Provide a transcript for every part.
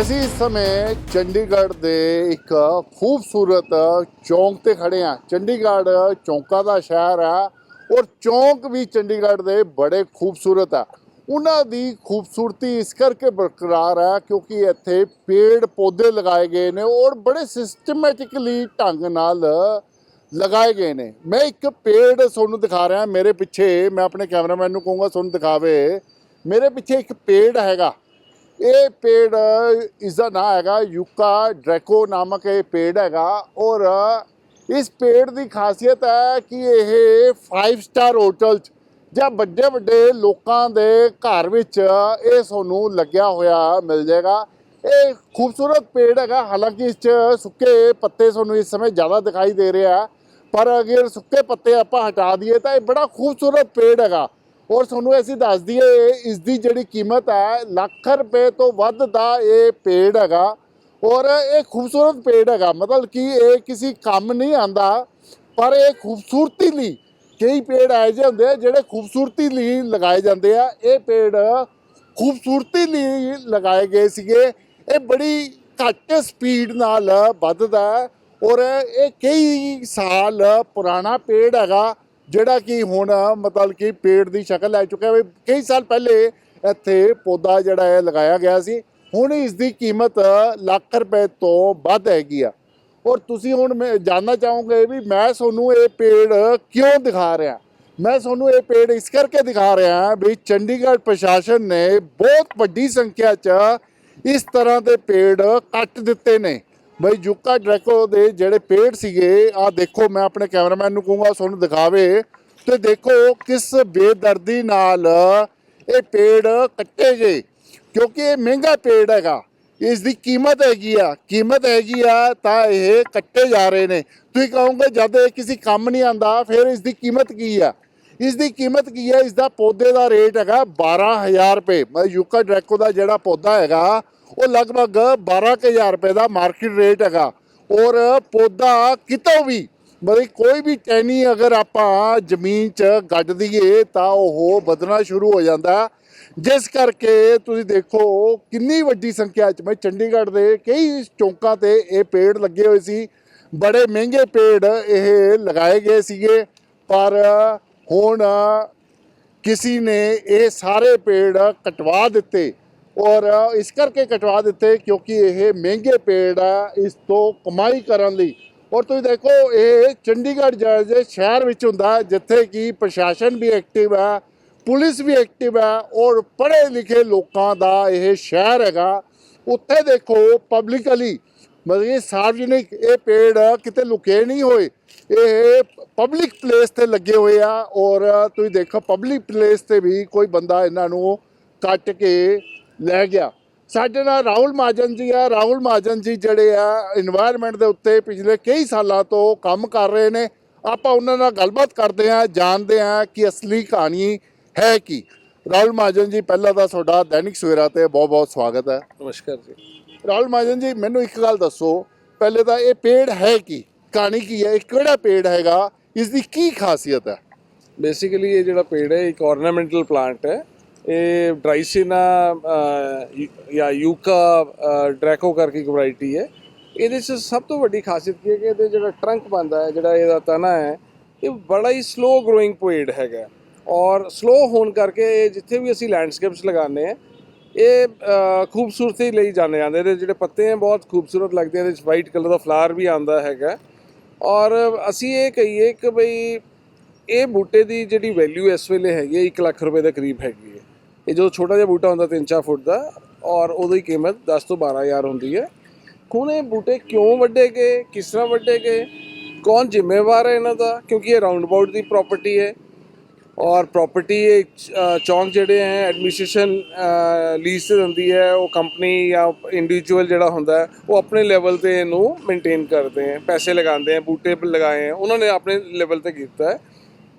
ਅਸੀਂ ਇਸ ਸਮੇਂ ਚੰਡੀਗੜ੍ਹ ਦੇ ਇੱਕ ਖੂਬਸੂਰਤ ਚੌਂਕ ਤੇ ਖੜੇ ਹਾਂ। ਚੰਡੀਗੜ੍ਹ ਚੌਂਕਾਂ ਦਾ ਸ਼ਹਿਰ ਆ ਔਰ ਚੌਂਕ ਵੀ ਚੰਡੀਗੜ੍ਹ ਦੇ ਬੜੇ ਖੂਬਸੂਰਤ ਆ। ਉਹਨਾਂ ਦੀ ਖੂਬਸੂਰਤੀ ਇਸ ਕਰਕੇ ਬਰਕਰਾਰ ਹੈ ਕਿਉਂਕਿ ਇੱਥੇ ਪੇੜ ਪੌਦੇ ਲਗਾਏ ਗਏ ਨੇ ਔਰ ਬੜੇ ਸਿਸਟਮੈਟਿਕਲੀ ਢੰਗ ਨਾਲ ਲਗਾਏ ਗਏ ਨੇ। ਮੈਂ ਇੱਕ ਪੇੜ ਤੁਹਾਨੂੰ ਦਿਖਾ ਰਿਹਾ, ਮੇਰੇ ਪਿੱਛੇ ਮੈਂ ਆਪਣੇ ਕੈਮਰਾਮੈਨ ਨੂੰ ਕਹੂੰਗਾ ਤੁਹਾਨੂੰ ਦਿਖਾਵੇ। ਮੇਰੇ ਪਿੱਛੇ ਇੱਕ ਪੇੜ ਹੈਗਾ। ਇਹ ਪੇੜ ਇਸ ਦਾ ਨਾਂ ਹੈਗਾ ਯੂਕਾ ਡਰੈਕੋ ਨਾਮਕ ਇਹ ਪੇੜ ਹੈਗਾ ਔਰ ਇਸ ਪੇੜ ਦੀ ਖਾਸੀਅਤ ਹੈ ਕਿ ਇਹ 5 ਸਟਾਰ ਹੋਟਲ 'ਚ ਜਾਂ ਵੱਡੇ ਵੱਡੇ ਲੋਕਾਂ ਦੇ ਘਰ ਵਿੱਚ ਇਹ ਤੁਹਾਨੂੰ ਲੱਗਿਆ ਹੋਇਆ ਮਿਲ ਜਾਏਗਾ। ਇਹ ਖੂਬਸੂਰਤ ਪੇੜ ਹੈਗਾ, ਹਾਲਾਂਕਿ ਇਸ 'ਚ ਸੁੱਕੇ ਪੱਤੇ ਤੁਹਾਨੂੰ ਇਸ ਸਮੇਂ ਜ਼ਿਆਦਾ ਦਿਖਾਈ ਦੇ ਰਿਹਾ, ਪਰ ਅਗਰ ਸੁੱਕੇ ਪੱਤੇ ਆਪਾਂ ਹਟਾ ਦਈਏ ਤਾਂ ਇਹ ਬੜਾ ਖੂਬਸੂਰਤ ਪੇੜ ਹੈਗਾ। ਔਰ ਤੁਹਾਨੂੰ ਅਸੀਂ ਦੱਸ ਦਈਏ ਇਸ ਦੀ ਜਿਹੜੀ ਕੀਮਤ ਹੈ ਲੱਖ ਰੁਪਏ ਤੋਂ ਵੱਧ ਦਾ ਇਹ ਪੇੜ ਹੈਗਾ। ਔਰ ਇਹ ਖੂਬਸੂਰਤ ਪੇੜ ਹੈਗਾ। ਮਤਲਬ ਕਿ ਇਹ ਕਿਸੇ ਕੰਮ ਨਹੀਂ ਆਂਦਾ, ਪਰ ਇਹ ਖੂਬਸੂਰਤੀ ਲਈ ਕਈ ਪੇੜ ਇਹੋ ਜਿਹੇ ਹੁੰਦੇ ਆ, ਜਿਹੜੇ ਖੂਬਸੂਰਤੀ ਲਈ ਲਗਾਏ ਜਾਂਦੇ ਆ। ਇਹ ਪੇੜ ਖੂਬਸੂਰਤੀ ਲਈ ਲਗਾਏ ਗਏ ਸੀਗੇ। ਇਹ ਬੜੀ ਘੱਟ ਸਪੀਡ ਨਾਲ ਵੱਧਦਾ ਔਰ ਇਹ ਕਈ ਸਾਲ ਪੁਰਾਣਾ ਪੇੜ ਹੈਗਾ। ਜਿਹੜਾ ਕਿ ਹੁਣ ਮਤਲਬ ਕਿ ਪੇੜ ਦੀ ਸ਼ਕਲ ਲੈ ਚੁੱਕਿਆ ਹੈ ਕਈ ਸਾਲ ਪਹਿਲੇ ਇੱਥੇ ਪੌਦਾ ਜਿਹੜਾ ਹੈ ਲਗਾਇਆ ਗਿਆ ਸੀ, ਹੁਣ ਇਸ ਦੀ ਕੀਮਤ ਲੱਖ ਰੁਪਏ ਤੋਂ ਵੱਧ ਹੈਗੀ ਆ। ਔਰ ਤੁਸੀਂ ਹੁਣ ਮੈਂ ਜਾਨਣਾ ਚਾਹੋਗੇ ਵੀ ਮੈਂ ਤੁਹਾਨੂੰ ਇਹ ਪੇੜ ਕਿਉਂ ਦਿਖਾ ਰਿਹਾ? ਮੈਂ ਤੁਹਾਨੂੰ ਇਹ ਪੇੜ ਇਸ ਕਰਕੇ ਦਿਖਾ ਰਿਹਾ ਵੀ ਚੰਡੀਗੜ੍ਹ ਪ੍ਰਸ਼ਾਸਨ ਨੇ ਬਹੁਤ ਵੱਡੀ ਸੰਖਿਆ 'ਚ ਇਸ ਤਰ੍ਹਾਂ ਦੇ ਪੇੜ ਕੱਟ ਦਿੱਤੇ ਨੇ। ਬਈ ਯੂਕਾ ਡਰੈਕੋ ਦੇ ਜਿਹੜੇ ਪੇੜ ਸੀਗੇ ਆ ਦੇਖੋ, ਮੈਂ ਆਪਣੇ ਕੈਮਰਾਮੈਨ ਨੂੰ ਕਹੂੰਗਾ, ਤੁਹਾਨੂੰ ਦਿਖਾਵੇ। ਤੇ ਦੇਖੋ, ਕਿਸ ਬੇਦਰਦੀ ਨਾਲ ਇਹ ਪੇੜ ਕੱਟੇ ਗਏ। ਕਿਉਂਕਿ ਇਹ ਮਹਿੰਗਾ ਪੇੜ ਹੈਗਾ। ਇਸ ਦੀ ਕੀਮਤ ਹੈਗੀ ਆ। ਕੀਮਤ ਹੈਗੀ ਆ, ਤਾਂ ਇਹ ਕੱਟੇ ਜਾ ਰਹੇ ਨੇ। ਤੁਸੀਂ ਕਹੋਗੇ, ਜਦ ਇਹ ਕਿਸੇ ਕੰਮ ਨਹੀਂ ਆਂਦਾ ਫਿਰ ਇਸ ਦੀ ਕੀਮਤ ਕੀ ਆ? ਇਸ ਦੀ ਕੀਮਤ ਕੀ ਹੈ ਇਸ ਦਾ ਪੌਦੇ ਦਾ ਰੇਟ ਹੈਗਾ 12000 ਰੁਪਏ। ਮਤਲਬ ਯੂਕਾ ਡਰੈਕੋ ਦਾ ਜਿਹੜਾ ਪੌਦਾ ਹੈਗਾ ਉਹ ਲਗਭਗ 12000 ਰੁਪਏ ਦਾ ਮਾਰਕੀਟ ਰੇਟ ਹੈਗਾ। ਔਰ ਪੌਦਾ ਕਿਤੋਂ ਵੀ, ਮਤਲਬ ਕੋਈ ਵੀ ਟੈਨੀ ਅਗਰ ਆਪਾਂ ਜ਼ਮੀਨ 'ਚ ਗੱਡ ਦਈਏ, ਤਾਂ ਉਹ ਵਧਣਾ ਸ਼ੁਰੂ ਹੋ ਜਾਂਦਾ। ਜਿਸ ਕਰਕੇ ਤੁਸੀਂ ਦੇਖੋ ਕਿੰਨੀ ਵੱਡੀ ਸੰਖਿਆ 'ਚ ਮੈਂ ਚੰਡੀਗੜ੍ਹ ਦੇ ਕਈ ਚੌਂਕਾਂ ਤੇ ਇਹ ਪੇੜ ਲੱਗੇ ਹੋਏ ਸੀ। ਬੜੇ ਮਹਿੰਗੇ ਪੇੜ ਇਹ ਲਗਾਏ ਗਏ ਸੀਗੇ। ਪਰ ਹੁਣ ਕਿਸੇ ਨੇ ਇਹ ਸਾਰੇ ਪੇੜ ਕਟਵਾ ਦਿੱਤੇ। ਔਰ ਇਸ ਕਰਕੇ ਕਟਵਾ ਦਿੱਤੇ ਕਿਉਂਕਿ ਇਹ ਮਹਿੰਗੇ ਪੇੜ ਆ, ਇਸ ਤੋਂ ਕਮਾਈ ਕਰਨ ਲਈ। ਔਰ ਤੁਸੀਂ ਦੇਖੋ, ਇਹ ਚੰਡੀਗੜ੍ਹ ਜਿਹੇ ਸ਼ਹਿਰ ਵਿੱਚ ਹੁੰਦਾ, ਜਿੱਥੇ ਕਿ ਪ੍ਰਸ਼ਾਸਨ ਵੀ ਐਕਟਿਵ ਹੈ ਪੁਲਿਸ ਵੀ ਐਕਟਿਵ ਹੈ ਔਰ ਪੜ੍ਹੇ ਲਿਖੇ ਲੋਕਾਂ ਦਾ ਇਹ ਸ਼ਹਿਰ ਹੈਗਾ। ਉੱਥੇ ਦੇਖੋ ਪਬਲਿਕਲੀ ਮਤਲਬ ਇਹ ਸਾਰਵਜਨਿਕ ਇਹ ਪੇੜ ਕਿਤੇ ਲੁਕੇ ਨਹੀਂ ਹੋਏ। ਇਹ ਪਬਲਿਕ ਪਲੇਸ ਤੇ ਲੱਗੇ ਹੋਏ ਆ, ਔਰ ਤੁਸੀਂ ਦੇਖੋ ਪਬਲਿਕ ਪਲੇਸ ਤੇ ਵੀ ਕੋਈ ਬੰਦਾ ਇਹਨਾਂ ਨੂੰ ਕੱਟ ਕੇ ਲੈ ਗਿਆ। ਸਾਡੇ ਨਾਲ ਰਾਹੁਲ ਮਾਜਨ ਜੀ ਆ। ਰਾਹੁਲ ਮਾਜਨ ਜੀ ਜਿਹੜੇ ਆ এনवायरमेंट ਦੇ ਉੱਤੇ ਪਿਛਲੇ ਕਈ ਸਾਲਾਂ ਤੋਂ ਕੰਮ ਕਰ ਰਹੇ ਨੇ। ਆਪਾਂ ਉਹਨਾਂ ਨਾਲ ਗੱਲਬਾਤ ਕਰਦੇ ਆ ਜਾਣਦੇ ਆ ਕਿ ਅਸਲੀ ਕਹਾਣੀ ਹੈ ਕੀ। ਰਾਹੁਲ ਮਾਜਨ ਜੀ ਪਹਿਲਾਂ ਤਾਂ ਤੁਹਾਡਾ ਦੈਨਿਕ ਸਵੇਰਾ ਤੇ ਬਹੁਤ ਬਹੁਤ ਸਵਾਗਤ ਹੈ। ਨਮਸਕਾਰ ਜੀ। ਰਾਹੁਲ ਮਾਜਨ ਜੀ ਮੈਨੂੰ ਇੱਕ ਗੱਲ ਦੱਸੋ। ਪਹਿਲੇ ਤਾਂ ਇਹ ਪੇੜ ਹੈ ਕੀ? ਕਹਾਣੀ ਕੀ ਹੈ? ਇਹ ਕਿਹੜਾ ਪੇੜ ਹੈਗਾ? ਇਸ ਦੀ ਕੀ ਖਾਸੀਅਤ ਹੈ? ਬੇਸਿਕਲੀ ਇਹ ਜਿਹੜਾ ਪੇੜ ਹੈ ਇੱਕ ਆਰਨਾਮੈਂਟਲ ਪਲਾਂਟ ਹੈ। ਇਹ ਡਰਾਈਸੀਨਾ ਜਾਂ ਯੂਕਾ ਡਰੈਕੋ ਕਰਕੇ ਇੱਕ ਵੈਰਾਈਟੀ ਹੈ। ਇਹਦੇ 'ਚ ਸਭ ਤੋਂ ਵੱਡੀ ਖਾਸੀਅਤ ਕੀ ਹੈ ਕਿ ਇਹਦੇ ਜਿਹੜਾ ਟਰੰਕ ਬੰਦਾ ਹੈ, ਜਿਹੜਾ ਇਹਦਾ ਤਣਾ ਹੈ, ਇਹ ਬੜਾ ਹੀ ਸਲੋ ਗਰੋਇੰਗ ਪੋਇਡ ਹੈਗਾ। ਔਰ ਸਲੋ ਹੋਣ ਕਰਕੇ ਇਹ ਜਿੱਥੇ ਵੀ ਅਸੀਂ ਲੈਂਡਸਕੇਪਸ ਲਗਾਉਂਦੇ ਆ ਇਹ ਖੂਬਸੂਰਤੀ ਲਈ ਜਾਣੇ ਜਾਂਦੇ ਇਹਦੇ ਜਿਹੜੇ ਪੱਤੇ ਹੈ, ਬਹੁਤ ਖੂਬਸੂਰਤ ਲੱਗਦੇ ਇਹਦੇ ਵਿੱਚ ਵਾਈਟ ਕਲਰ ਦਾ ਫਲਾਵਰ ਵੀ ਆਉਂਦਾ ਹੈਗਾ। ਔਰ ਅਸੀਂ ਇਹ ਕਹੀਏ ਕਿ ਬਈ ਇਹ ਬੂਟੇ ਦੀ ਜਿਹੜੀ ਵੈਲਿਊ ਇਸ ਵੇਲੇ ਹੈਗੀ ਹੈ 1 ਲੱਖ ਰੁਪਏ ਦੇ ਕਰੀਬ ਹੈਗੀ ਇਹ ਜੋ ਛੋਟਾ ਜਿਹਾ ਬੂਟਾ ਹੁੰਦਾ 3-4 ਫੁੱਟ ਦਾ, ਔਰ ਉਹਦੀ ਕੀਮਤ 10 ਤੋਂ 12000 ਹੁੰਦੀ ਹੈ। ਹੁਣ ਇਹ ਬੂਟੇ ਕਿਉਂ ਵੱਡੇ ਗਏ? ਕਿਸ ਤਰ੍ਹਾਂ ਵੱਡੇ ਗਏ? ਕੌਣ ਜ਼ਿੰਮੇਵਾਰ ਹੈ ਇਹਨਾਂ ਦਾ? ਕਿਉਂਕਿ ਇਹ ਰਾਉਂਡ ਅਬਾਊਟ ਦੀ ਪ੍ਰਾਪਰਟੀ ਹੈ। ਔਰ ਪ੍ਰਾਪਰਟੀ ਇਹ ਚੌਂਕ ਜਿਹੜੇ ਹੈ ਐਡਮਿਨਿਸਟ੍ਰੇਸ਼ਨ ਲੀਜ਼ ਤੇ ਦਿੰਦੀ ਹੈ। ਉਹ ਕੰਪਨੀ ਜਾਂ ਇੰਡੀਵਿਜੂਅਲ ਜਿਹੜਾ ਹੁੰਦਾ ਉਹ ਆਪਣੇ ਲੈਵਲ ਤੇ ਇਹਨੂੰ ਮੇਨਟੇਨ ਕਰਦੇ ਹੈ। ਪੈਸੇ ਲਗਾਉਂਦੇ ਹੈ, ਬੂਟੇ ਲਗਾਏ ਹੈ। ਉਹਨਾਂ ਨੇ ਆਪਣੇ ਲੈਵਲ ਤੇ ਕੀਤਾ ਹੈ।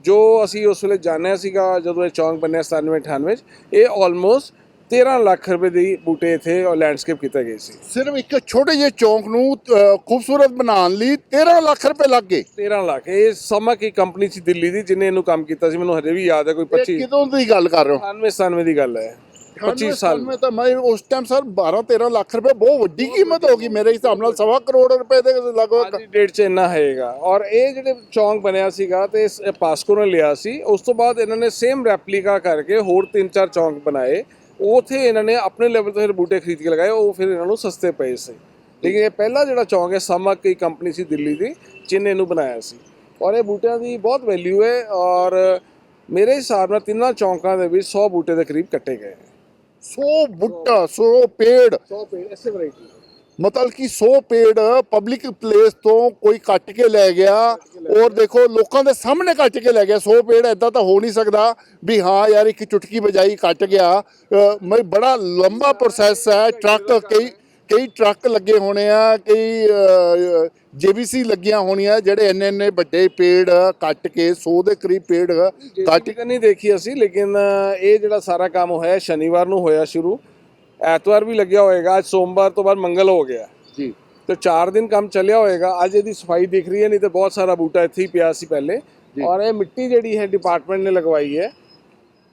ਜੋ ਅਸੀਂ ਉਸ ਵੇਲੇ ਜਾਣਿਆ ਸੀਗਾ ਜਦੋਂ ਇਹ ਚੌਂਕ ਬਣਿਆ 97 98 ਵਿੱਚ ਇਹ ਆਲਮੋਸਟ 13 ਲੱਖ ਰੁਪਏ ਦੀ ਬੂਟੇ ਇੱਥੇ ਲੈਂਡਸਕੇਪ ਕੀਤਾ ਗਏ ਸੀ। ਸਿਰਫ ਇੱਕ ਛੋਟੇ ਜਿਹੇ ਚੌਂਕ ਨੂੰ ਖੂਬਸੂਰਤ ਬਣਾਉਣ ਲਈ 13 ਲੱਖ ਰੁਪਏ ਲੱਗ ਗਏ। 13 ਲੱਖ ਇਹ ਸਮਕ ਇੱਕ ਕੰਪਨੀ ਸੀ ਦਿੱਲੀ ਦੀ ਜਿਹਨੇ ਇਹਨੂੰ ਕੰਮ ਕੀਤਾ ਸੀ ਮੈਨੂੰ ਹਜੇ ਵੀ ਯਾਦ ਹੈ ਕੋਈ ਇਹ 25 ਕਿਦੋਂ ਦੀ ਗੱਲ ਕਰ ਰਹੇ ਹੋ? 98 97 ਦੀ ਗੱਲ ਹੈ। 25 ਸਾਲ ਮੈਂ ਤਾਂ ਮੈਂ ਉਸ ਟਾਈਮ ਸਰ 12 13 ਲੱਖ ਰੁਪਏ ਬਹੁਤ ਵੱਡੀ ਕੀਮਤ ਹੋ ਗਈ ਮੇਰੇ ਹਿਸਾਬ ਨਾਲ ਸਵਾ ਕਰੋੜ ਰੁਪਏ ਦੇ ਲਗਭਗ। ਦੀ ਡੇਟ 'ਚ ਇੰਨਾ ਹੈਗਾ ਔਰ ਇਹ ਜਿਹੜੇ ਚੌਂਕ ਬਣਿਆ ਸੀਗਾ ਤੇ ਇਸ ਪਾਸਕੋ ਨੇ ਲਿਆ ਸੀ ਉਸ ਤੋਂ ਬਾਅਦ ਇਹਨਾਂ ਨੇ ਸੇਮ ਰੈਪਲੀਕਾ ਕਰਕੇ ਹੋਰ 3-4 ਚੌਂਕ ਬਣਾਏ। ਉਥੇ ਇਹਨਾਂ ਨੇ ਆਪਣੇ ਲੈਵਲ ਤੋਂ ਫਿਰ ਬੂਟੇ ਖਰੀਦ ਕੇ ਲਗਾਏ ਉਹ ਫਿਰ ਇਹਨਾਂ ਨੂੰ ਸਸਤੇ ਪਏ ਸੀ। ਲੇਕਿਨ ਇਹ ਪਹਿਲਾ ਜਿਹੜਾ ਚੌਂਕ ਹੈ ਸਮਕ ਦੀ ਕੰਪਨੀ ਸੀ ਦਿੱਲੀ ਦੀ ਜਿਨੇ ਇਹਨੂੰ ਬਣਾਇਆ ਸੀ। ਔਰ ਇਹ ਬੂਟਿਆਂ ਦੀ ਬਹੁਤ ਵੈਲਿਊ ਹੈ ਔਰ ਮੇਰੇ ਹਿਸਾਬ ਨਾਲ ਤਿੰਨਾਂ ਚੌਂਕਾਂ ਦੇ ਵਿੱਚ 100 ਬੂਟੇ ਦੇ ਕਰੀਬ ਕੱਟੇ ਗਏ। 100 ਬੁੱਟਾ 100 ਪੇੜ। 100 ਪੇੜ ਐਸੇ ਵੈਰਾਈਟੀ ਮਤਲਬ ਕਿ 100 ਪੇੜ ਪਬਲਿਕ ਪਲੇਸ ਤੋਂ ਕੋਈ ਕੱਟ ਕੇ ਲੈ ਗਿਆ ਔਰ ਦੇਖੋ ਲੋਕਾਂ ਦੇ ਸਾਹਮਣੇ ਕੱਟ ਕੇ ਲੈ ਗਿਆ 100 ਪੇੜ ਐਦਾਂ ਤਾਂ ਹੋ ਨਹੀਂ ਸਕਦਾ ਵੀ ਹਾਂ ਯਾਰ ਇੱਕ ਚੁਟਕੀ ਵਜਾਈ ਕੱਟ ਗਿਆ। ਮੈਂ ਬੜਾ ਲੰਬਾ ਪ੍ਰੋਸੈਸ ਹੈ ਟਰੱਕ ਕਈ ਕਈ ਟਰੱਕ ਲੱਗੇ ਹੋਣੇ ਆ ਕਈ ਜੀਬੀਸੀ ਲੱਗੀਆਂ ਹੋਣੀਆਂ ਜਿਹੜੇ ਇੰਨੇ ਇੰਨੇ ਵੱਡੇ ਪੇੜ ਕੱਟ ਕੇ 100 ਦੇ ਕਰੀਬ ਪੇੜ ਕੱਟ ਕੇ ਨਹੀਂ ਦੇਖੀ ਅਸੀਂ ਲੇਕਿਨ ਇਹ ਜਿਹੜਾ ਸਾਰਾ ਕੰਮ ਹੋਇਆ ਸ਼ਨੀਵਾਰ ਨੂੰ ਹੋਇਆ ਸ਼ੁਰੂ। ਐਤਵਾਰ ਵੀ ਲੱਗਿਆ ਹੋਏਗਾ ਅੱਜ ਸੋਮਵਾਰ ਤੋਂ ਬਾਅਦ ਮੰਗਲ ਹੋ ਗਿਆ। ਜੀ। ਤੇ 4 ਦਿਨ ਕੰਮ ਚੱਲਿਆ ਹੋਏਗਾ ਅੱਜ ਇਹਦੀ ਸਫ਼ਾਈ ਦਿਖ ਰਹੀ ਹੈ ਨਹੀਂ ਤੇ ਬਹੁਤ ਸਾਰਾ ਬੂਟਾ ਇੱਥੇ ਹੀ ਪਿਆ ਸੀ ਪਹਿਲੇ। ਔਰ ਇਹ ਮਿੱਟੀ ਜਿਹੜੀ ਹੈ ਡਿਪਾਰਟਮੈਂਟ ਨੇ ਲਗਵਾਈ ਹੈ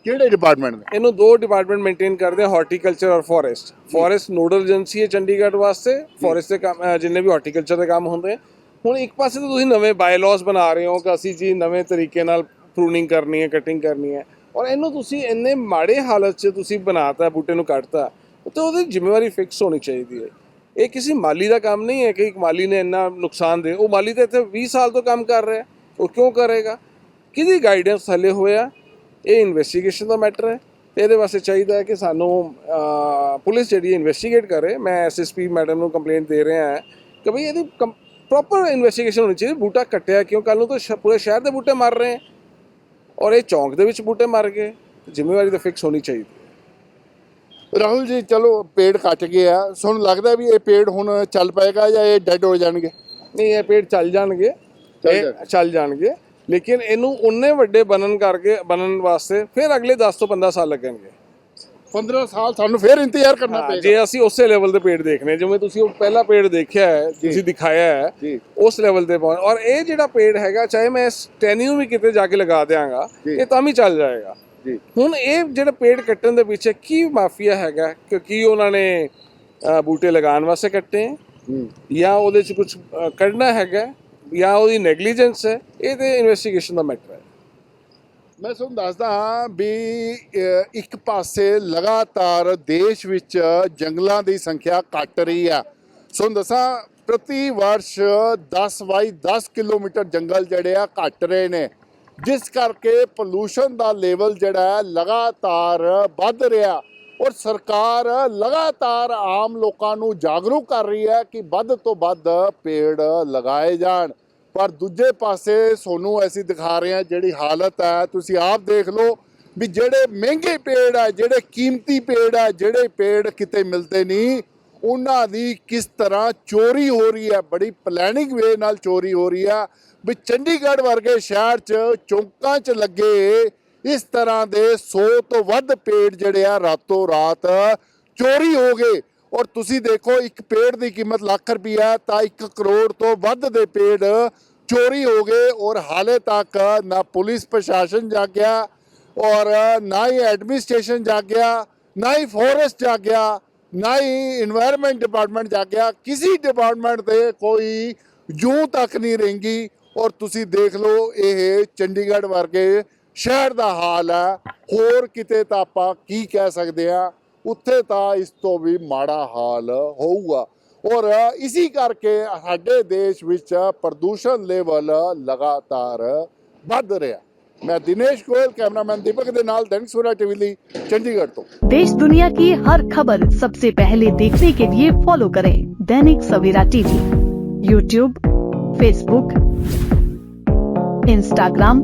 ਕਿਹੜੇ ਡਿਪਾਰਟਮੈਂਟ ਨੇ ਇਹਨੂੰ ਦੋ ਡਿਪਾਰਟਮੈਂਟ ਮੇਨਟੇਨ ਕਰਦੇ ਆ ਹਾਰਟੀਕਲਚਰ ਔਰ ਫੋਰੈਸਟ ਫੋਰੈਸਟ ਨੋਡਲ ਏਜੰਸੀ ਹੈ ਚੰਡੀਗੜ੍ਹ ਵਾਸਤੇ। ਫੋਰੈਸਟ ਦੇ ਕੰਮ ਜਿੰਨੇ ਵੀ ਹਾਰਟੀਕਲਚਰ ਦੇ ਕੰਮ ਹੁੰਦੇ ਹੁਣ ਇੱਕ ਪਾਸੇ ਤਾਂ ਤੁਸੀਂ ਨਵੇਂ ਬਾਇਲਾਅਸ ਬਣਾ ਰਹੇ ਹੋ ਕਿ ਅਸੀਂ ਜੀ ਨਵੇਂ ਤਰੀਕੇ ਨਾਲ ਪ੍ਰੂਨਿੰਗ ਕਰਨੀ ਹੈ ਕਟਿੰਗ ਕਰਨੀ ਹੈ। ਔਰ ਇਹਨੂੰ ਤੁਸੀਂ ਇੰਨੇ ਮਾੜੇ ਹਾਲਤ 'ਚ ਤੁਸੀਂ ਬਣਾਤਾ, ਬੂਟੇ ਨੂੰ ਕੱਟਤਾ, ਤੇ ਉਹਦੀ ਜ਼ਿੰਮੇਵਾਰੀ ਫਿਕਸ ਹੋਣੀ ਚਾਹੀਦੀ ਹੈ। ਇਹ ਕਿਸੇ ਮਾਲੀ ਦਾ ਕੰਮ ਨਹੀਂ ਹੈ ਕਿ ਇੱਕ ਮਾਲੀ ਨੇ ਇੰਨਾ ਨੁਕਸਾਨ ਦੇ ਉਹ ਮਾਲੀ ਤਾਂ ਇੱਥੇ 20 ਸਾਲ ਤੋਂ ਕੰਮ ਕਰ ਰਿਹਾ ਉਹ ਕਿਉਂ ਕਰੇਗਾ? ਕਿਹਦੀ ਗਾਈਡੈਂਸ ਥੱਲੇ ਹੋਇਆ? ਇਹ ਇਨਵੈਸਟੀਗੇਸ਼ਨ ਦਾ ਮੈਟਰ ਹੈ ਤੇ ਇਹਦੇ ਵਾਸਤੇ ਚਾਹੀਦਾ ਹੈ ਕਿ ਸਾਨੂੰ ਪੁਲਿਸ ਜਿਹੜੀ ਇਨਵੈਸਟੀਗੇਟ ਕਰੇ। ਮੈਂ ਐਸਐਸਪੀ ਮੈਡਮ ਨੂੰ ਕੰਪਲੇਂਟ ਦੇ ਰਿਹਾ ਹਾਂ ਕਿ ਭਈ ਇਹਦੀ ਪ੍ਰੋਪਰ ਇਨਵੈਸਟੀਗੇਸ਼ਨ ਹੋਣੀ ਚਾਹੀਦੀ ਬੂਟਾ ਕੱਟਿਆ ਕਿਉਂ? ਕੱਲ ਨੂੰ ਤਾਂ ਪੂਰੇ ਸ਼ਹਿਰ ਦੇ ਬੂਟੇ ਮਰ ਰਹੇ ਹੈ। ਔਰ ਇਹ ਚੌਂਕ ਦੇ ਵਿੱਚ ਬੂਟੇ ਮਰ ਗਏ। ਜ਼ਿੰਮੇਵਾਰੀ ਤਾਂ ਫਿਕਸ ਹੋਣੀ ਚਾਹੀਦੀ ਰਾਹੁਲ ਜੀ ਚਲੋ ਪੇੜ ਕੱਟ ਗਏ ਆ ਤੁਹਾਨੂੰ ਲੱਗਦਾ ਵੀ ਇਹ ਪੇੜ ਹੁਣ ਚੱਲ ਪਏਗਾ ਜਾਂ ਇਹ ਡੈੱਡ ਹੋ ਜਾਣਗੇ? ਨਹੀਂ ਇਹ ਪੇੜ ਚੱਲ ਜਾਣਗੇ। ਚੱਲ ਜਾਣਗੇ। ਲੇਕਿਨ ਇਹਨੂੰ ਉਨੇ ਵੱਡੇ ਬਣਨ ਕਰਕੇ ਬਣਨ ਵਾਸਤੇ ਫਿਰ ਅਗਲੇ 10 ਤੋਂ 15 ਸਾਲ ਲੱਗਣਗੇ। 15 ਸਾਲ ਸਾਨੂੰ ਫੇਰ ਇੰਤਜ਼ਾਰ ਕਰਨਾ ਪਏਗਾ। ਜੇ ਅਸੀਂ ਉਸੇ ਲੈਵਲ ਦੇ ਪੇੜ ਦੇਖਨੇ ਜਿਵੇਂ ਤੁਸੀਂ ਉਹ ਪਹਿਲਾ ਪੇੜ ਦੇਖਿਆ ਹੈ ਤੁਸੀਂ ਦਿਖਾਇਆ ਹੈ ਉਸ ਲੈਵਲ ਤੇ ਪਹੁੰਚ ਔਰ ਇਹ ਜਿਹੜਾ ਪੇੜ ਹੈਗਾ ਚਾਹੇ ਮੈਂ ਇਸ ਟੈਨਿਊ ਵੀ ਕਿਤੇ ਜਾ ਕੇ ਲਗਾ ਦਿਆਂਗਾ। ਇਹ ਤਾਂ ਵੀ ਚੱਲ ਜਾਏਗਾ। ਹੁਣ ਇਹ ਜਿਹੜੇ ਪੇੜ ਕੱਟਣ ਦੇ ਪਿੱਛੇ ਕੀ ਮਾਫੀਆ ਹੈਗਾ? ਕਿ ਕੀ ਉਹਨਾਂ ਨੇ ਬੂਟੇ ਲਗਾਉਣ ਵਾਸਤੇ ਕੱਟੇ? ਜਾਂ ਉਹਦੇ 'ਚ ਕੁਝ ਕੱਢਣਾ ਹੈਗਾ? ਜਾਂ ਉਹਦੀ ਨੈਗਲੀਜੈਂਸ ਹੈ, ਇਹ ਤੇ ਇਨਵੈਸਟੀਗੇਸ਼ਨ ਦਾ ਮੈਟਰ ਹੈ। ਮੈਂ ਤੁਹਾਨੂੰ ਦੱਸਦਾ ਹਾਂ ਵੀ ਇੱਕ ਪਾਸੇ ਲਗਾਤਾਰ ਦੇਸ਼ ਵਿੱਚ ਜੰਗਲਾਂ ਦੀ ਸੰਖਿਆ ਘਟ ਰਹੀ ਆ ਤੁਹਾਨੂੰ ਦੱਸਾਂ, ਪ੍ਰਤੀ ਵਰਸ਼ 10 ਬਾਈ 10 ਕਿਲੋਮੀਟਰ ਜੰਗਲ ਜਿਹੜੇ ਆ ਘਟ ਰਹੇ ਨੇ। ਜਿਸ ਕਰਕੇ ਪੋਲੂਸ਼ਨ ਦਾ ਲੈਵਲ ਜਿਹੜਾ ਹੈ ਲਗਾਤਾਰ ਵੱਧ ਰਿਹਾ। ਔਰ ਸਰਕਾਰ ਲਗਾਤਾਰ ਆਮ ਲੋਕਾਂ ਨੂੰ ਜਾਗਰੂਕ ਕਰ ਰਹੀ ਹੈ ਕਿ ਵੱਧ ਤੋਂ ਵੱਧ ਪੇੜ ਲਗਾਏ ਜਾਣ। ਪਰ ਦੂਜੇ ਪਾਸੇ ਸੋਨੂੰ ਅਸੀਂ ਦਿਖਾ ਰਹੇ ਹਾਂ ਜਿਹੜੀ ਹਾਲਤ ਹੈ। ਤੁਸੀਂ ਆਪ ਦੇਖ ਲਓ ਵੀ ਜਿਹੜੇ ਮਹਿੰਗੇ ਪੇੜ ਆ, ਜਿਹੜੇ ਕੀਮਤੀ ਪੇੜ ਆ, ਜਿਹੜੇ ਪੇੜ ਕਿਤੇ ਮਿਲਦੇ ਨਹੀਂ, ਉਹਨਾਂ ਦੀ ਕਿਸ ਤਰ੍ਹਾਂ ਚੋਰੀ ਹੋ ਰਹੀ ਹੈ। ਬੜੀ ਪਲੈਨਿੰਗ ਵੇ ਨਾਲ ਚੋਰੀ ਹੋ ਰਹੀ ਆ। ਵੀ ਚੰਡੀਗੜ੍ਹ ਵਰਗੇ ਸ਼ਹਿਰ 'ਚ ਚੌਂਕਾਂ 'ਚ ਲੱਗੇ ਇਸ ਤਰ੍ਹਾਂ ਦੇ 100 ਤੋਂ ਵੱਧ ਪੇੜ ਜਿਹੜੇ ਆ ਰਾਤੋਂ ਰਾਤ ਚੋਰੀ ਹੋ ਗਏ। ਔਰ ਤੁਸੀਂ ਦੇਖੋ, ਇੱਕ ਪੇੜ ਦੀ ਕੀਮਤ ਲੱਖ ਰੁਪਈਆ, ਤਾਂ 1 ਕਰੋੜ ਤੋਂ ਵੱਧ ਦੇ ਪੇੜ ਚੋਰੀ ਹੋ ਗਏ। ਔਰ ਹਾਲੇ ਤੱਕ ਨਾ ਪੁਲਿਸ ਪ੍ਰਸ਼ਾਸਨ ਜਾ ਗਿਆ ਔਰ ਨਾ ਹੀ ਐਡਮਿਨਿਸਟ੍ਰੇਸ਼ਨ ਜਾ ਗਿਆ ਨਾ ਹੀ ਫੋਰੈਸਟ ਜਾ ਗਿਆ ਨਾ ਹੀ এনवायरमेंट ਡਿਪਾਰਟਮੈਂਟ ਜਾ ਗਿਆ ਕਿਸੇ ਡਿਪਾਰਟਮੈਂਟ ਤੇ ਕੋਈ ਜੂ ਤੱਕ ਨਹੀਂ ਰਹਿੰਗੀ ਔਰ ਤੁਸੀਂ ਦੇਖ ਲਓ, ਇਹ ਚੰਡੀਗੜ੍ਹ ਵਰਗੇ ਸ਼ਹਿਰ ਦਾ ਹਾਲ ਹੈ ਹੋਰ ਕਿਤੇ ਤਾਂ ਆਪਾਂ ਕੀ ਕਹਿ ਸਕਦੇ ਆ ਉੱਥੇ ਤਾਂ ਇਸ ਤੋਂ ਵੀ ਮਾੜਾ ਹਾਲ ਹੋਊਗਾ ਔਰ ਇਸੇ ਕਰਕੇ ਸਾਡੇ ਦੇਸ਼ ਵਿੱਚ ਪ੍ਰਦੂਸ਼ਣ ਲੈਵਲ ਲਗਾਤਾਰ ਵੱਧ ਰਿਹਾ ਮੈਂ ਦਿਨੇਸ਼ ਗੋਇਲ ਕੈਮਰਾਮੈਨ ਦੀਪਕ ਦੇ ਨਾਲ ਦੈਨਿਕ ਸਵੇਰਾ ਟੀਵੀ ਲਈ ਚੰਡੀਗੜ੍ਹ ਤੋਂ देश दुनिया की हर खबर सबसे पहले देखने के लिए फॉलो करें Dainik Savera TV YouTube Facebook Instagram